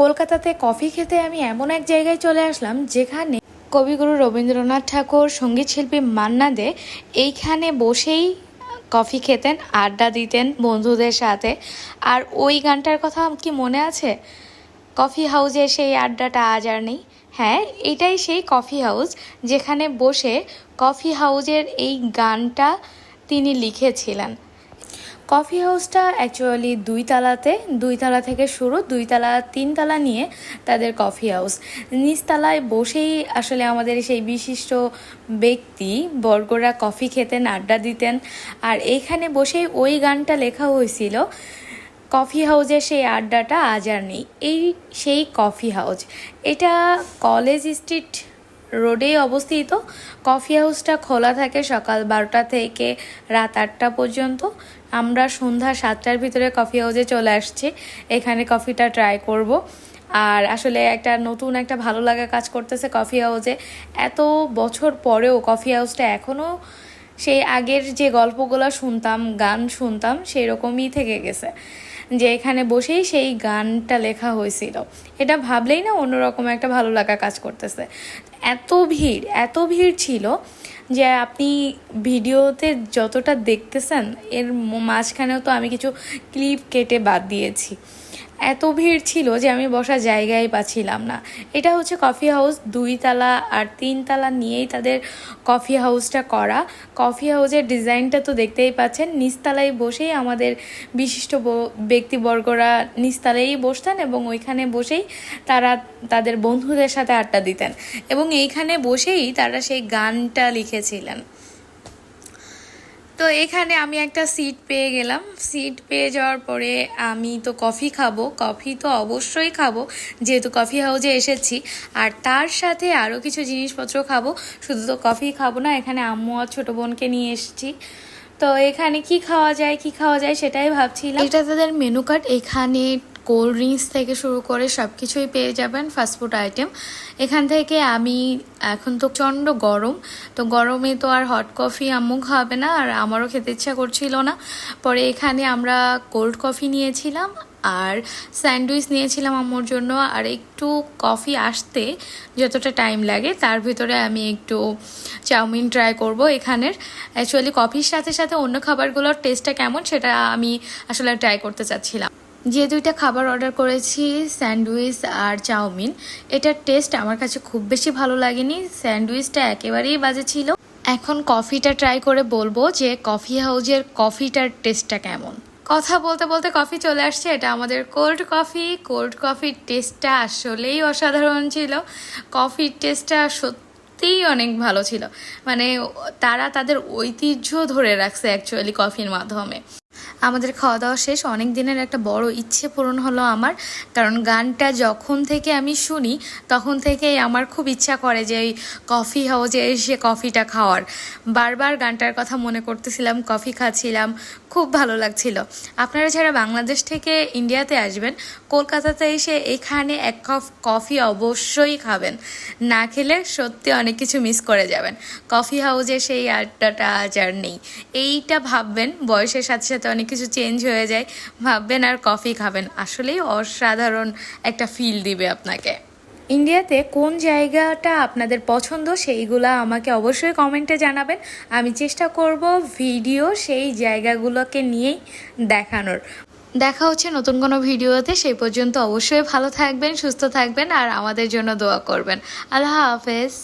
কলকাতাতে কফি খেতে আমি এমন এক জায়গায় চলে আসলাম যেখানে কবিগুরু রবীন্দ্রনাথ ঠাকুর, সংগীত শিল্পী মান্না দে এইখানে বসেই কফি খেতেন, আড্ডা দিতেন বন্ধুদের সাথে। আর ওই গানটার কথা কি মনে আছে? কফি হাউজে সেই আড্ডাটা আজ আর নেই। হ্যাঁ এটাই সেই কফি হাউস যেখানে বসে কফি হাউজের এই গানটা তিনি লিখেছিলেন। কফি হাউসটা অ্যাকচুয়ালি দুই তালাতে, দুই তালা থেকে শুরু, দুই তালা, তিন তালা নিয়ে তাদের কফি হাউস। নিচতলায় বসেই আসলে আমাদের সেই বিশিষ্ট ব্যক্তি বর্গরা কফি খেতেন আড্ডা দিতেন। আর এইখানে বসেই ওই গানটা লেখা হয়েছিল, কফি হাউজের সেই আড্ডাটা আজ আর নেই। এই সেই কফি হাউজ এটা কলেজ স্ট্রিট রোডেই অবস্থিত। কফি হাউসটা খোলা থাকে সকাল বারোটা থেকে রাত আটটা পর্যন্ত। আমরা সন্ধ্যা সাতটার ভিতরে কফি হাউসে চলে আসছি। এখানে কফিটা ট্রাই করব। আর আসলে একটা নতুন একটা ভালো লাগা কাজ করতেছে কফি হাউসে। এত বছর পরেও কফি হাউসটা এখনও সেই আগের যে গল্পগুলো শুনতাম, গান শুনতাম সেই রকমই থেকে গেছে। যে এখানে বসেই সেই গানটা লেখা হয়েছিল। এটা ভাবলেই না অন্যরকম একটা ভালো লাগা কাজ করতেছে। এত ভিড় এত ভিড় ছিল যে আপনি ভিডিওতে যতটা দেখতেছেন, এর মাঝখানেও তো আমি কিছু ক্লিপ কেটে বাদ দিয়েছি। এত ভিড় ছিল যে আমি বসার জায়গায় পাচ্ছিলাম না। এটা হচ্ছে কফি হাউস দুই তালা আর তিন তালা নিয়েই তাদের কফি হাউসটা করা। কফি হাউসের ডিজাইনটা তো দেখতেই পাচ্ছেন। নিচতলায় বসেই আমাদের বিশিষ্ট ব্যক্তিবর্গরা নিচতলায়ই বসতেন এবং ওইখানে বসেই তারা তাদের বন্ধুদের সাথে আড্ডা দিতেন। এবং এইখানে বসেই তারা সেই গানটা লিখেছিলেন। তো এখানে আমি একটা সিট পেয়ে গেলাম। সিট পেয়ে যাওয়ার পরে আমি তো কফি খাব। কফি তো অবশ্যই খাব। যেহেতু কফি হাউজে এসেছি। আর তার সাথে আরও কিছু জিনিসপত্র খাব। শুধু তো কফি খাব না, এখানে আম্মু আর ছোটো বোনকে নিয়ে এসেছি। তো এখানে কি খাওয়া যায়, কি খাওয়া যায় সেটাই ভাবছিলাম। এটা তাদের মেনু কার্ড এখানে কোল্ড ড্রিঙ্কস থেকে শুরু করে সব কিছুই পেয়ে যাবেন ফাস্টফুড আইটেম। এখান থেকে আমি এখন তো প্রচণ্ড গরম, তো গরমে তো আর হট কফি আম্মু খাবে না আর আমারও খেতে ইচ্ছা করছিল না। পরে এখানে আমরা কোল্ড কফি নিয়েছিলাম আর স্যান্ডউইচ নিয়েছিলাম আমার জন্য আর একটু কফি আসতে যতটা টাইম লাগে তার ভিতরে আমি একটু চাউমিন ট্রাই করব এখানের। অ্যাকচুয়ালি কফির সাথে সাথে অন্য খাবারগুলোর টেস্টটা কেমন সেটা আমি আসলে ট্রাই করতে চাচ্ছিলাম। যে দুইটা খাবার অর্ডার করেছি, স্যান্ডউইচ আর চাউমিন, এটার টেস্ট আমার কাছে খুব বেশি ভালো লাগেনি। স্যান্ডউইচটা একেবারেই বাজে ছিল। এখন কফিটা ট্রাই করে বলব যে কফি হাউজের কফিটার টেস্টটা কেমন। কথা বলতে বলতে কফি চলে আসছে, এটা আমাদের কোল্ড কফি কোল্ড কফির টেস্টটা আসলেই অসাধারণ ছিল। কফির টেস্টটা সত্যিই অনেক ভালো ছিল। মানে তারা তাদের ঐতিহ্য ধরে রাখছে অ্যাকচুয়ালি কফির মাধ্যমে। আমাদের খাওয়া দাওয়া শেষ, অনেক দিনের একটা বড় ইচ্ছে পূরণ হলো আমার। কারণ গানটা যখন থেকে আমি শুনি, তখন থেকেই আমার খুব ইচ্ছা করে যে এই কফি হাউজে এসে কফিটা খাওয়ার। বারবার গানটার কথা মনে করতেছিলাম, কফি খাচ্ছিলাম, খুব ভালো লাগছিল। আপনারা যারা বাংলাদেশ থেকে ইন্ডিয়াতে আসবেন, কলকাতাতে এসে এখানে এক কাপ কফি অবশ্যই খাবেন। না খেলে সত্যি অনেক কিছু মিস করে যাবেন। কফি হাউজে সেই আড্ডাটা আজ আর নেই। এইটা ভাববেন, বয়সের সাথে সাথে অনেক কিছু চেঞ্জ হয়ে যায়, ভাববেন আর কফি খাবেন। আসলেই অসাধারণ একটা ফিল দিবে আপনাকে। ইন্ডিয়াতে কোন জায়গাটা আপনাদের পছন্দ সেইগুলা আমাকে অবশ্যই কমেন্টে জানাবেন। আমি চেষ্টা করব ভিডিও সেই জায়গাগুলোকে নিয়েই দেখানোর। দেখা হচ্ছে নতুন কোনো ভিডিওতে সেই পর্যন্ত অবশ্যই ভালো থাকবেন, সুস্থ থাকবেন আর আমাদের জন্য দোয়া করবেন। আল্লাহ হাফেজ।